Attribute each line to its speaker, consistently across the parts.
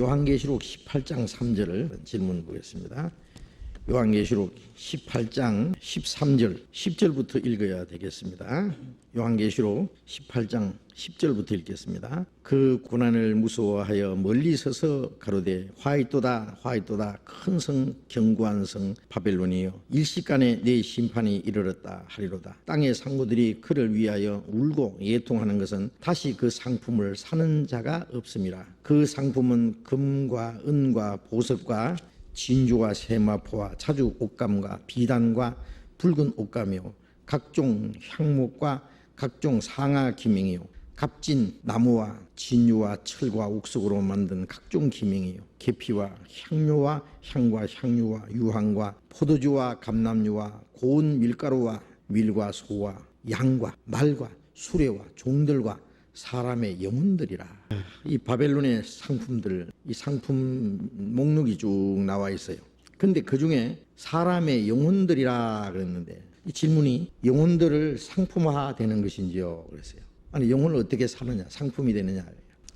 Speaker 1: 요한계시록 18장 3절을 질문 보겠습니다. 요한계시록 18장 13절 10절부터 읽어야 되겠습니다. 요한계시록 18장 10절부터 읽겠습니다. 그 고난을 무서워하여 멀리 서서 가로되 화이또다 화이또다 큰성 견고한 성 바벨론이여 일시간에 내 심판이 이르렀다 하리로다. 땅의 상고들이 그를 위하여 울고 예통하는 것은 다시 그 상품을 사는 자가 없음이라. 그 상품은 금과 은과 보석과 진주와 세마포와 자주 옷감과 비단과 붉은 옷감이요. 각종 향목과 각종 상아 기명이요. 값진 나무와 진유와 철과 옥석으로 만든 각종 기명이요. 계피와 향료와 향과 향유와 유황과 포도주와 감람유와 고운 밀가루와 밀과 소와 양과 말과 수레와 종들과 사람의 영혼들이라. 이 바벨론의 상품들, 이 상품 목록이 쭉 나와 있어요. 근데 그 중에 사람의 영혼들이라 그랬는데 이 질문이 영혼들을 상품화 되는 것인지요? 그랬어요. 아니, 영혼을 어떻게 사느냐? 상품이 되느냐?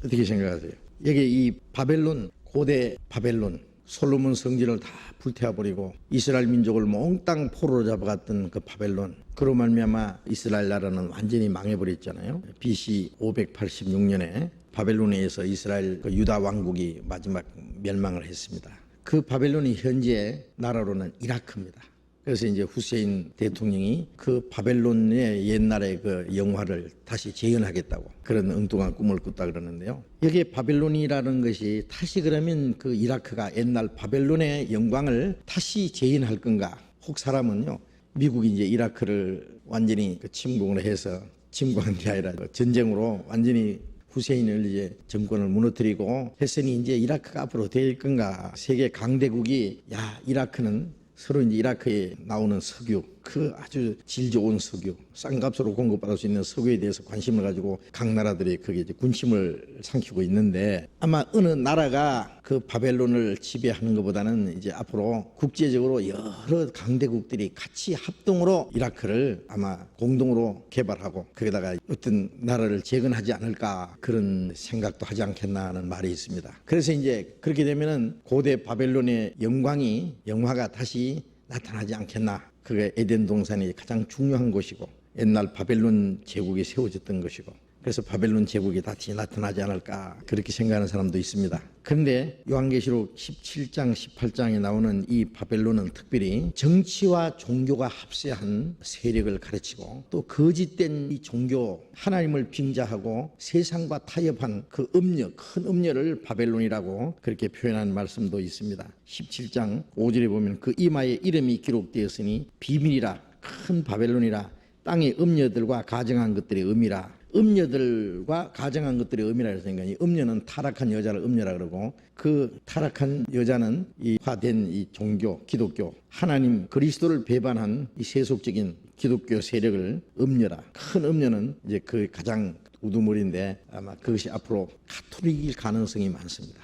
Speaker 1: 어떻게 생각하세요? 여기 이 바벨론, 고대 바벨론, 솔로몬 성전을 다 불태워버리고 이스라엘 민족을 몽땅 포로로 잡아갔던 그 바벨론 그로 말미암아 이스라엘 나라는 완전히 망해버렸잖아요. BC 586년에 바벨론에 의해서 이스라엘 그 유다 왕국이 마지막 멸망을 했습니다. 그 바벨론이 현재 나라로는 이라크입니다 그래서 이제 후세인 대통령이 그 바벨론의 옛날의 그 영화를 다시 재현하겠다고 그런 엉뚱한 꿈을 꿨다 그러는데요. 여기에 바벨론이라는 것이 다시 그러면 그 이라크가 옛날 바벨론의 영광을 다시 재현할 건가? 혹 사람은요. 미국이 이제 이라크를 완전히 그 침공을 해서 침공한 게 아니라 그 전쟁으로 완전히 후세인을 이제 정권을 무너뜨리고 했으니 이제 이라크가 앞으로 될 건가? 세계 강대국이 야 이라크는 서로 이제 이라크에 나오는 석유, 그 아주 질 좋은 석유, 싼 값으로 공급받을 수 있는 석유에 대해서 관심을 가지고 각 나라들이 거기에 이제 군심을 삼키고 있는데 아마 어느 나라가 그 바벨론을 지배하는 것보다는 이제 앞으로 국제적으로 여러 강대국들이 같이 합동으로 이라크를 아마 공동으로 개발하고 거기다가 어떤 나라를 재건하지 않을까 그런 생각도 하지 않겠나 하는 말이 있습니다. 그래서 이제 그렇게 되면은 고대 바벨론의 영광이 영화가 다시 나타나지 않겠나. 그게 에덴 동산이 가장 중요한 곳이고 옛날 바벨론 제국이 세워졌던 것이고 그래서 바벨론 제국이 다시 나타나지 않을까 그렇게 생각하는 사람도 있습니다. 그런데 요한계시록 17장 18장에 나오는 이 바벨론은 특별히 정치와 종교가 합세한 세력을 가르치고 또 거짓된 이 종교 하나님을 빙자하고 세상과 타협한 그 음녀 큰 음녀를 바벨론이라고 그렇게 표현한 말씀도 있습니다. 17장 5절에 보면 그 이마에 이름이 기록되었으니 비밀이라 큰 바벨론이라 땅의 음녀들과 가정한 것들의 의미라 음녀들과 가정한 것들의 의미라 해서 이 음녀는 타락한 여자를 음녀라 그러고 그 타락한 여자는 이 화된 이 종교 기독교 하나님 그리스도를 배반한 이 세속적인 기독교 세력을 음녀라 큰 음녀는 이제 그 가장 우두머리인데 아마 그것이 앞으로 가톨릭일 가능성이 많습니다.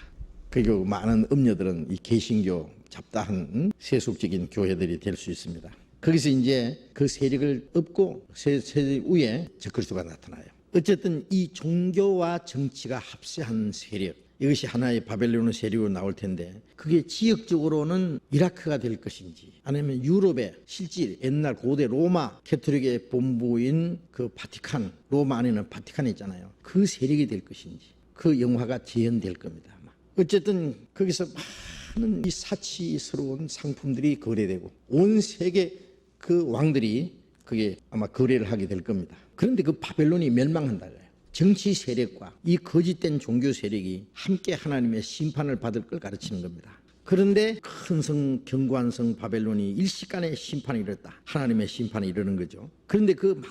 Speaker 1: 그리고 많은 음녀들은 이 개신교 잡다한 세속적인 교회들이 될 수 있습니다. 거기서 이제 그 세력을 엎고 세, 세력 위에 적그리스도가 나타나요. 어쨌든 이 종교와 정치가 합세한 세력 이것이 하나의 바벨론의 세력으로 나올 텐데 그게 지역적으로는 이라크가 될 것인지 아니면 유럽의 실질 옛날 고대 로마 캐토릭의 본부인 그 바티칸 로마 안에는 바티칸이 있잖아요. 그 세력이 될 것인지 그 영화가 재현될 겁니다. 아마. 어쨌든 거기서 많은 이 사치스러운 상품들이 거래되고 온 세계 그 왕들이 그게 아마 거래를 하게 될 겁니다. 그런데 그 바벨론이 멸망한다 그래요. 정치 세력과 이 거짓된 종교 세력이 함께 하나님의 심판을 받을 걸 가르치는 겁니다. 그런데 큰 성, 견고한 성 바벨론이 일시간에 심판이 이뤘다. 하나님의 심판이 이르는 거죠. 그런데 그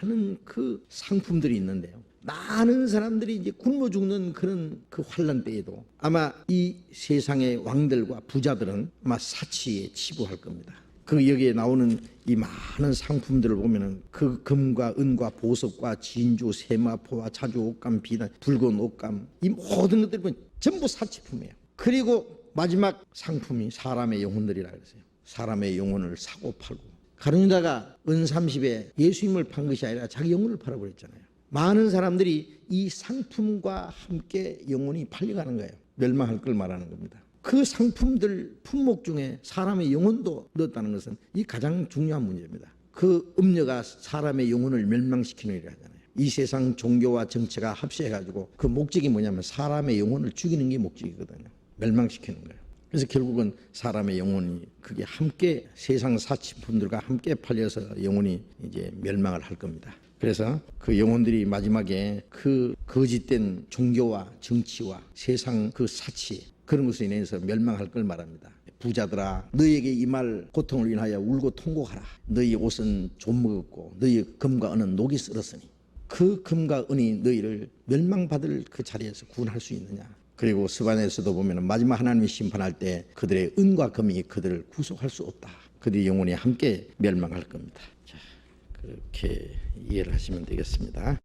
Speaker 1: 많은 그 상품들이 있는데요. 많은 사람들이 이제 굶어 죽는 그런 그 환란 때에도 아마 이 세상의 왕들과 부자들은 아마 사치에 치부할 겁니다. 그 여기에 나오는 이 많은 상품들을 보면은 그 금과 은과 보석과 진주, 세마포와 자주 옷감, 비단, 붉은 옷감 이 모든 것들이 보면 전부 사치품이에요. 그리고 마지막 상품이 사람의 영혼들이라 그랬어요. 사람의 영혼을 사고 팔고 가룟유다가 은 30에 예수님을 판 것이 아니라 자기 영혼을 팔아버렸잖아요. 많은 사람들이 이 상품과 함께 영혼이 팔려가는 거예요. 멸망할 걸 말하는 겁니다. 그 상품들 품목 중에 사람의 영혼도 넣었다는 것은 이 가장 중요한 문제입니다. 그 음료가 사람의 영혼을 멸망시키는 일이 하잖아요. 이 세상 종교와 정체가 합세해가지고 그 목적이 뭐냐면 사람의 영혼을 죽이는 게 목적이거든요. 멸망시키는 거예요. 그래서 결국은 사람의 영혼이 그게 함께 세상 사치품들과 함께 팔려서 영혼이 이제 멸망을 할 겁니다. 그래서 그 영혼들이 마지막에 그 거짓된 종교와 정치와 세상 그 사치 그런 것으로 인해서 멸망할 걸 말합니다. 부자들아 너에게 이 말 고통을 인하여 울고 통곡하라. 너희 옷은 좀 먹었고 너희 금과 은은 녹이 쓸었으니 그 금과 은이 너희를 멸망받을 그 자리에서 구원할 수 있느냐? 그리고 스바에서도 보면 마지막 하나님이 심판할 때 그들의 은과 금이 그들을 구속할 수 없다. 그들의 영혼이 함께 멸망할 겁니다. 자, 그렇게 이해를 하시면 되겠습니다.